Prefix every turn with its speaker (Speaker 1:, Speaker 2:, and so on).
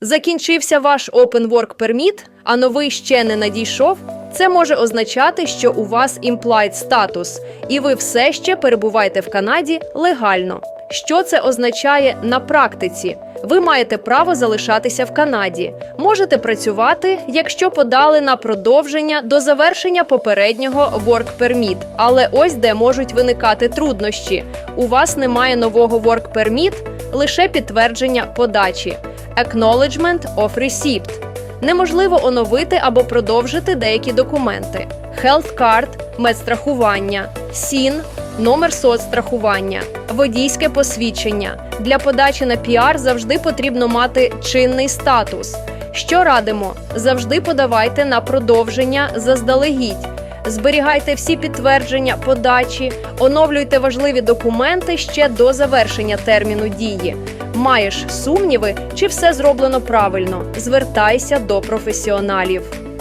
Speaker 1: Закінчився ваш Open Work Permit, а новий ще не надійшов. Це може означати, що у вас implied статус, і ви все ще перебуваєте в Канаді легально. Що це означає на практиці? Ви маєте право залишатися в Канаді, можете працювати, якщо подали на продовження до завершення попереднього Work Permit. Але ось де можуть виникати труднощі. У вас немає нового Work Permit, лише підтвердження подачі. Acknowledgement of Receipt. Неможливо оновити або продовжити деякі документи: Health Card, медстрахування, СІН, номер соцстрахування, водійське посвідчення. Для подачі на піар завжди потрібно мати чинний статус. Що радимо? Завжди подавайте на продовження заздалегідь. Зберігайте всі підтвердження подачі, оновлюйте важливі документи ще до завершення терміну дії. Маєш сумніви, чи все зроблено правильно? Звертайся до професіоналів.